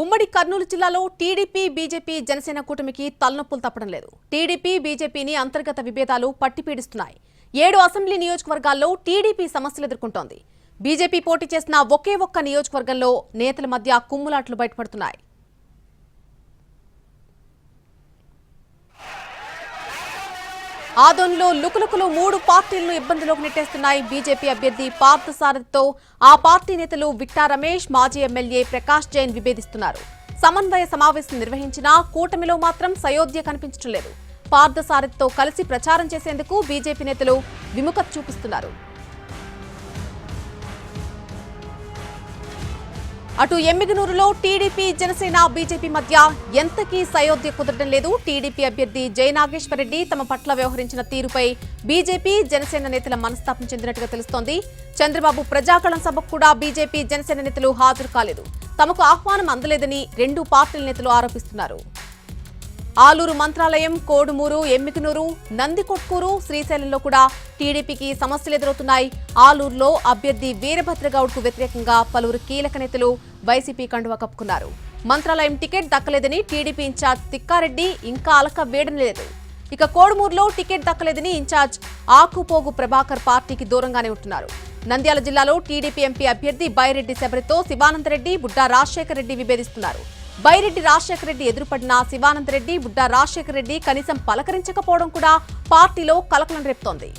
ఉమ్మడి కర్నూలు జిల్లాలో TDP BJP Janasena కూటమికి తలనొప్పులు తప్పడం లేదు. టీడీపీ బీజేపీని అంతర్గత విభేదాలు పట్టిపీడిస్తున్నాయి. ఏడు అసెంబ్లీ నియోజకవర్గాల్లో టీడీపీ సమస్యలు ఎదుర్కొంటోంది. బీజేపీ పోటీ చేసిన ఒకే ఒక్క నియోజకవర్గంలో నేతల మధ్య కుమ్ములాట్లు బయటపడుతున్నాయి. ఆదోన్లో లుకులుకులు మూడు పార్టీలను ఇబ్బందులోకి నెట్టేస్తున్నాయి. బీజేపీ అభ్యర్థి పార్థసారథితో ఆ పార్టీ నేతలు విట్టా రమేష్ మాజీ ఎమ్మెల్యే ప్రకాష్ జైన్ విభేదిస్తున్నారు. సమన్వయ సమావేశం నిర్వహించినా కూటమిలో మాత్రం సయోధ్య కనిపించడం లేదు. పార్థసారథితో కలిసి ప్రచారం చేసేందుకు బీజేపీ నేతలు విముఖత చూపిస్తున్నారు. అటు ఎమ్మిగనూరులో టీడీపీ జనసేన బీజేపీ మధ్య ఎంతకీ సయోధ్య కుదరడం లేదు. టీడీపీ అభ్యర్థి జయనాగేశ్వరరెడ్డి తమ పట్ల వ్యవహరించిన తీరుపై బీజేపీ జనసేన నేతల మనస్తాపం చెందినట్టుగా తెలుస్తోంది. చంద్రబాబు ప్రజాకళం సభకు కూడా బీజేపీ జనసేన నేతలు హాజరు కాలేదు. తమకు ఆహ్వానం అందలేదని రెండు పార్టీల నేతలు ఆరోపిస్తున్నారు. ఆలూరు మంత్రాలయం కోడుమూరు ఎమ్మికనూరు నందికొట్కూరు శ్రీశైలంలో కూడా టీడీపీకి సమస్యలు ఎదురవుతున్నాయి. ఆలూరులో అభ్యర్థి వీరభద్రగౌడ్కు వ్యతిరేకంగా పలువురు కీలక నేతలు వైసీపీ కండువా కప్పుకున్నారు. మంత్రాలయం టికెట్ దక్కలేదని టీడీపీ ఇన్ఛార్జ్ తిక్కారెడ్డి ఇంకా అలక వేయడం లేదు. ఇక కోడుమూరులో టికెట్ దక్కలేదని ఇన్ఛార్జ్ ఆకుపోగు ప్రభాకర్ పార్టీకి దూరంగానే ఉంటున్నారు. నంద్యాల జిల్లాలో టీడీపీ ఎంపీ అభ్యర్థి బైరెడ్డి శబరితో శివానందరెడ్డి బుడ్డా రాజశేఖర రెడ్డి విభేదిస్తున్నారు. బైరెడ్డి రాజశేఖర రెడ్డి ఎదురుపడిన శివానందరెడ్డి బుడ్డా రాజశేఖర రెడ్డి కనీసం పలకరించకపోవడం కూడా పార్టీలో కలకలం రేపుతోంది.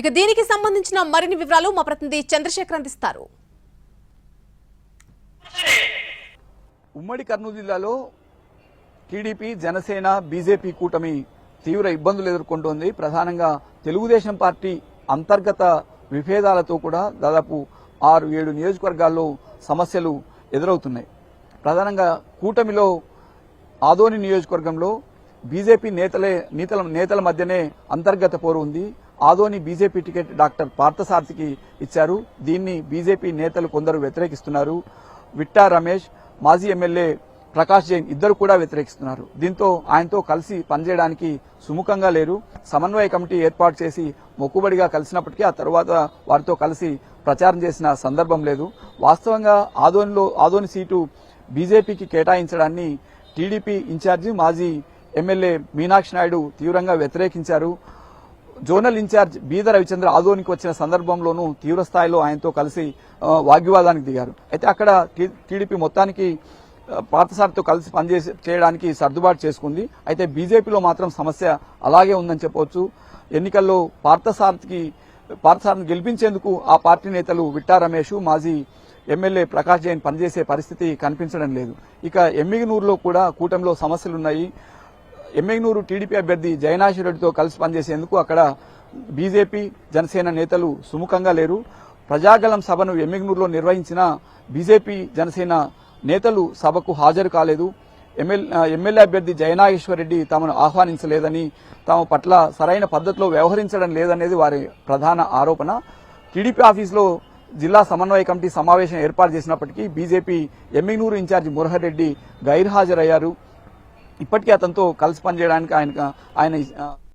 ఇక దీనికి సంబంధించిన మరిన్ని వివరాలు మా ప్రతినిధి చంద్రశేఖర్ అందిస్తారు. ఉమ్మడి కర్నూలు జిల్లాలో టీడీపీ జనసేన బీజేపీ కూటమి తీవ్ర ఇబ్బందులు ఎదుర్కొంటోంది. ప్రధానంగా తెలుగుదేశం పార్టీ అంతర్గత విభేదాలతో కూడా దాదాపు ఆరు ఏడు నియోజకవర్గాల్లో సమస్యలు ఎదురవుతున్నాయి. ప్రధానంగా కూటమిలో ఆదోని నియోజకవర్గంలో బీజేపీ నేతలే నేతల నేతల మధ్యనే అంతర్గత పోరు ఉంది. ఆదోని బీజేపీ టికెట్ డాక్టర్ పార్థసారథికి ఇచ్చారు. దీన్ని బీజేపీ నేతలు కొందరు వ్యతిరేకిస్తున్నారు. విట్టా రమేష్ మాజీ ఎమ్మెల్యే ప్రకాష్ జైన్ ఇద్దరు కూడా వ్యతిరేకిస్తున్నారు. దీంతో ఆయనతో కలిసి పనిచేయడానికి సుముఖంగా లేరు. సమన్వయ కమిటీ ఏర్పాటు చేసి మొక్కుబడిగా కలిసినప్పటికీ ఆ తర్వాత వారితో కలిసి ప్రచారం చేసిన సందర్భం లేదు. వాస్తవంగా ఆదోనిలో ఆదోని సీటు బీజేపీకి కేటాయించడాన్ని టీడీపీ ఇన్ఛార్జి మాజీ ఎమ్మెల్యే మీనాక్షి నాయుడు తీవ్రంగా వ్యతిరేకించారు. జోనల్ ఇన్ఛార్జ్ బీద రవిచంద్ర ఆదోనికి వచ్చిన సందర్భంలోనూ తీవ్రస్థాయిలో ఆయనతో కలిసి వాగ్వివాదానికి దిగారు. అయితే అక్కడ టీడీపీ మొత్తానికి ఆ, పార్థసారథితో కలిసి పనిచేసి చేయడానికి సర్దుబాటు చేసుకుంది. అయితే బీజేపీలో మాత్రం సమస్య అలాగే ఉందని చెప్పవచ్చు. ఎన్నికల్లో పార్థసారథికి పార్థసారథిని గెలిపించేందుకు ఆ పార్టీ నేతలు విట్టా రమేష్ మాజీ ఎమ్మెల్యే ప్రకాష్ జైన్ పనిచేసే పరిస్థితి కనిపించడం లేదు. ఇక ఎమ్మిగినూరులో కూడా కూటమిలో సమస్యలున్నాయి. ఎమ్మెగ్నూరు టీడీపీ అభ్యర్థి జయనాశ్వర రెడ్డితో కలిసి పనిచేసేందుకు అక్కడ బీజేపీ జనసేన నేతలు సుముఖంగా లేరు. ప్రజాగలం సభను ఎమ్మెగ్నూరులో నిర్వహించిన బీజేపీ జనసేన నేతలు సభకు హాజరు కాలేదు. ఎమ్మెల్- ఎమ్మెల్యే అభ్యర్థి జయనాగేశ్వరరెడ్డి తమను ఆహ్వానించలేదని తమ పట్ల సరైన పద్ధతిలో వ్యవహరించడం లేదనేది వారి ప్రధాన ఆరోపణ. టీడీపీ ఆఫీసులో జిల్లా సమన్వయ కమిటీ సమావేశం ఏర్పాటు చేసినప్పటికీ బీజేపీ ఎమ్మెగ్నూరు ఇన్ఛార్జి మురహర్ రెడ్డి గైర్హాజరయ్యారు. ఇప్పటికీ అతనితో కలిసి పనిచేయడానికి ఆయన ఆయన